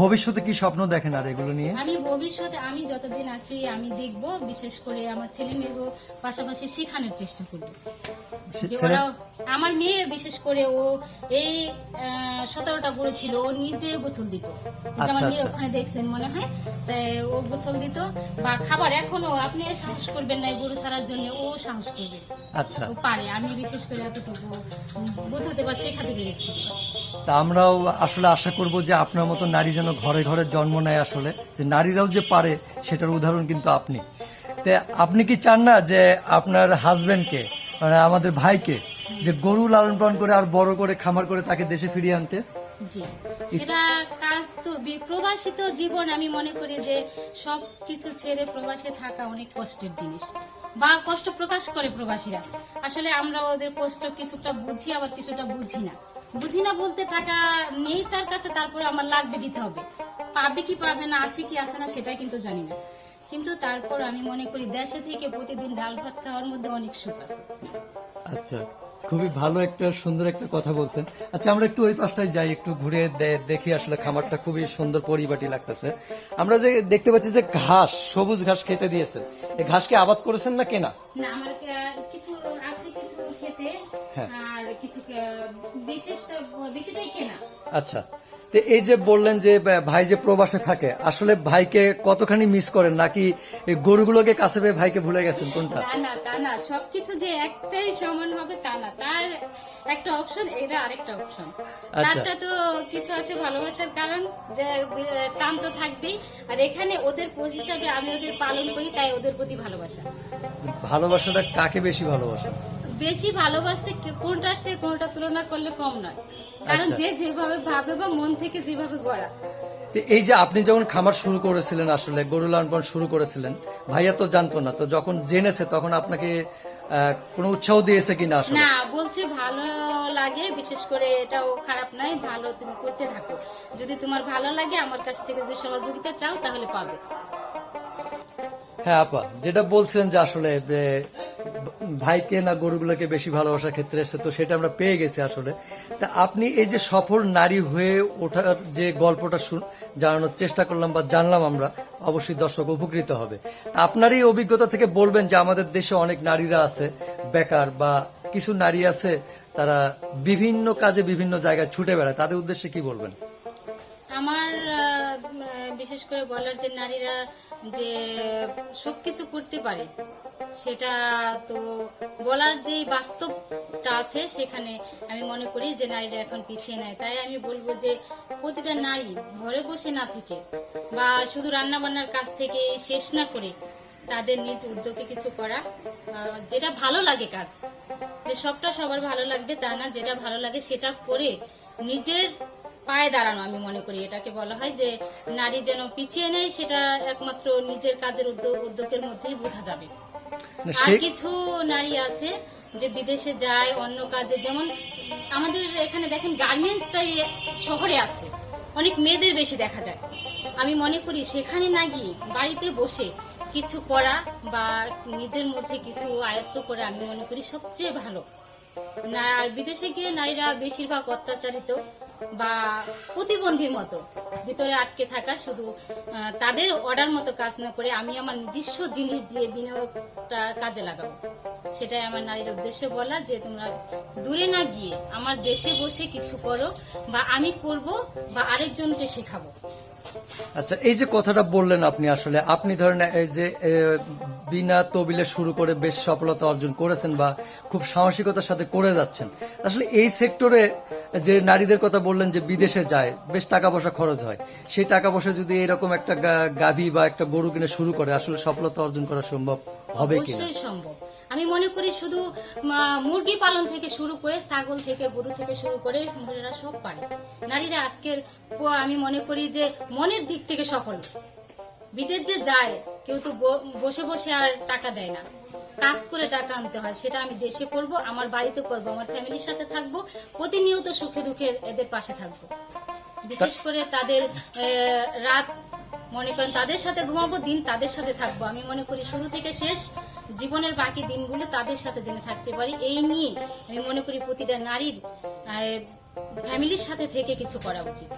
ভবিষ্যতে কি স্বপ্ন দেখেন আর এগুলো নিয়ে? আমি ভবিষ্যতে, আমি যতদিন আছি, আমি দেখব, বিশেষ করে আমার ছেলে মেয়েগুলো পাশাপাশি শেখানোর চেষ্টা করব। আমার মেয়ে বিশেষ করে ও এই সতেরোটা গরু ছিল ও নিজে গোসল দিত। আমার আচ্ছা, মেয়ে আচ্ছা। ওখানে দেখছেন মনে হয় ও গোসল দিত বা খাবার এখনও আপনি সাহস করবেন না গরু ছাড়ার জন্য ও সাহস করবে। আচ্ছা। ও পারে আমি বিশেষ করে এতটুকু বোঝাতে বা শেখাতে পেরেছি। তা আমরাও আসলে আশা করব যে আপনার মতো নারী যেন ঘরে ঘরে জন্ম নেয় আসলে যে নারীরাও যে পারে সেটার উদাহরণ কিন্তু আপনি। তে আপনি কি চান না যে আপনার হাজবেন্ডকে মানে আমাদের ভাইকে, যে গরু লালন পালন করে আর বড় করে খামার করে তাকে দেশে ফিরিয়ে আনতে। তো জীবন আমি মনে করি যে সব কিছু ছেড়ে প্রবাসে থাকা অনেক কষ্টের জিনিস। বা কষ্ট প্রকাশ করে প্রবাসীরা। আসলে আমরা ওদের কষ্ট কিছুটা বুঝি, আবার কিছুটা বুঝি না। বুঝি না বলতে টাকা নেই তার কাছে, তারপরে আমার লাগবে দিতে হবে। পাবে কি পাবে না, আছে কি আছে না সেটা কিন্তু জানি না। কিন্তু তারপর আমি মনে করি দেশে থেকে প্রতিদিন ডাল ভাত খাওয়ার মধ্যে অনেক সুখ আছে। আচ্ছা খুবই ভালো একটা সুন্দর একটা কথা বলছেন। আচ্ছা আমরা একটু ওই পাশটায় যাই একটু ঘুরে দেখি আসলে খামারটা খুবই সুন্দর পরিপাটি লাগতেছে। আমরা যে দেখতে পাচ্ছি যে ঘাস সবুজ ঘাস খেতে দিয়েছেন। এই ঘাস কি আবাদ করেছেন না কেনা? না আমার কিছু আছে কিছু খেতে হ্যাঁ। আর কিছু আহ, বিশেষ বেশিটাই কেনা। আচ্ছা তো এই যে বললেন যে ভাই যে প্রবাসে থাকে আসলে ভাইকে কতখানি মিস করেন? নাকি গরুগুলোকে কাছে পেয়ে ভাইকে ভুলে গেছেন? কোনটা? না তা না সবকিছু যে একটাই সমান হবে তা না। তার একটা অপশন এটা আরেকটা অপশন আচ্ছা। তারটা তো কিছু আছে ভালোবাসার কারণ যে টান তো থাকবেই। আর এখানে ওদের পোষ হিসাবে আমি ওদের পালন করি তাই ওদের প্রতি ভালোবাসা। ভালোবাসাটা কাকে বেশি ভালোবাসা? বেশি ভালোবাসতে কোনটার সে কোনটা তুলনা করলে কম নয়। কারণ আচ্ছা। যে যেভাবে ভাবে বা মন থেকে যেভাবে গড়া। এই যে আপনি যখন খামার শুরু করেছিলেন আসলে গরু লালন শুরু করেছিলেন ভাইয়া তো জানতো না তো যখন জেনেছে তখন আপনাকে কোনো উৎসাহ দিয়েছে কিনা আসলে? না বলছে ভালো লাগে বিশেষ করে এটাও খারাপ নয় ভালো তুমি করতে থাকো। যদি তোমার ভালো লাগে আমার কাছ থেকে যে সহযোগিতা চাও তাহলে পাবে। হ্যাঁ আপা যেটা বলছেন যে আসলে ভাইকে না গরুগুলোকে বেশি ভালোবাসার ক্ষেত্রে এসে তো সেটা আমরা পেয়ে গেছি আসলে। তা আপনি এই যে সফল নারী হয়ে ওঠার যে গল্পটা জানানোর চেষ্টা করলাম বা জানলাম আমরা, অবশ্যই দর্শক উপকৃত হবে। আপনার এই অভিজ্ঞতা থেকে বলবেন যে আমাদের দেশে অনেক নারীরা আছে, বেকার বা কিছু নারী আছে, তারা বিভিন্ন কাজে বিভিন্ন জায়গায় ছুটে বেড়ায়, তাদের উদ্দেশ্যে কি বলবেন? আমার বিশেষ করে বলার যে নারীরা যে সবকিছু করতে পারে। সেটা তো বলার যে বাস্তবটা আছে, সেখানে আমি মনে করি যে নারীরা এখন পিছিয়ে নেয় তাই আমি বলব যে প্রতিটা নারী ঘরে বসে না থেকে বা শুধু রান্না বান্নার কাজ থেকে শেষ না করে তাদের নিজ উদ্যোগে কিছু করা যেটা ভালো লাগে কাজ। যে সবটা সবার ভালো লাগবে তা না, যেটা ভালো লাগে সেটা করে নিজের পায়ে দাঁড়ানো আমি মনে করি। এটাকে বলা হয় যে নারী যেন পিছিয়ে নেয় সেটা একমাত্র নিজের কাজের উদ্যোগ উদ্যোগের মধ্যেই বোঝা যাবে। আর কিছু নারী আছে যে বিদেশে যায় অন্য কাজে যেমন আমাদের এখানে দেখেন গার্মেন্টসটাই শহরে আছে। অনেক মেয়েদের বেশি দেখা যায়। আমি মনে করি সেখানে না গিয়ে বাড়িতে বসে কিছু করা বা নিজের মধ্যে কিছু আয়ত্ত করা আমি মনে করি সবচেয়ে ভালো। না, আর বিদেশে গিয়ে নারীরা বেশিরভাগ অত্যাচারিত বা প্রতিবন্ধীর মতো। ভিতরে আটকে থাকা, শুধু তাদের অর্ডার মতো কাজ না করে আমি আমার নিজস্ব জিনিস দিয়ে বিনিয়োগটা কাজে লাগাবো। সেটাই আমার নারীর উদ্দেশ্যে বলা যে, তোমরা দূরে না গিয়ে আমার দেশে বসে কিছু করো বা আমি করব বা আরেকজনকে শেখাবো। আচ্ছা এই যে কথাটা বললেন আপনি আসলে, আপনি ধরেন, এই যে বিনা তবিলে শুরু করে বেশ সফলতা অর্জন করেছেন বা খুব সাহসিকতার সাথে করে যাচ্ছেন, আসলে এই সেক্টরে যে নারীদের কথা বললেন যে বিদেশে যায়, বেশ টাকা পয়সা খরচ হয়, সেই টাকা পয়সা যদি এরকম একটা গাভী বা একটা গরু কিনে শুরু করে, আসলে সফলতা অর্জন করা সম্ভব হবে অবশ্যই সম্ভব। আমি মনে করি শুধু মুরগি পালন থেকে শুরু করে ছাগল থেকে গরু থেকে শুরু করে মহিলারা সব পারে। নারীরা আজকের আমি মনে করি যে মনের দিক থেকে সফল। বিদেশ যে যায়, কেউ তো বসে বসে আর টাকা দেয় না। কাজ করে টাকা আনতে হয়, সেটা আমি দেশে করব, আমার বাড়িতে করব, আমার ফ্যামিলির সাথে থাকব, প্রতিনিয়ত সুখে দুঃখে এদের পাশে থাকব। বিশেষ করে তাদের রাত, মনে করেন তাদের সাথে ঘুমাবো, দিন তাদের সাথে থাকব। আমি মনে করি শুরু থেকে শেষ জীবনের বাকি দিনগুলো তাদের সাথে জেনে থাকতে পারি। এই নিয়ে আমি মনে করি প্রতিটা নারীর ফ্যামিলির সাথে থেকে কিছু করা উচিত।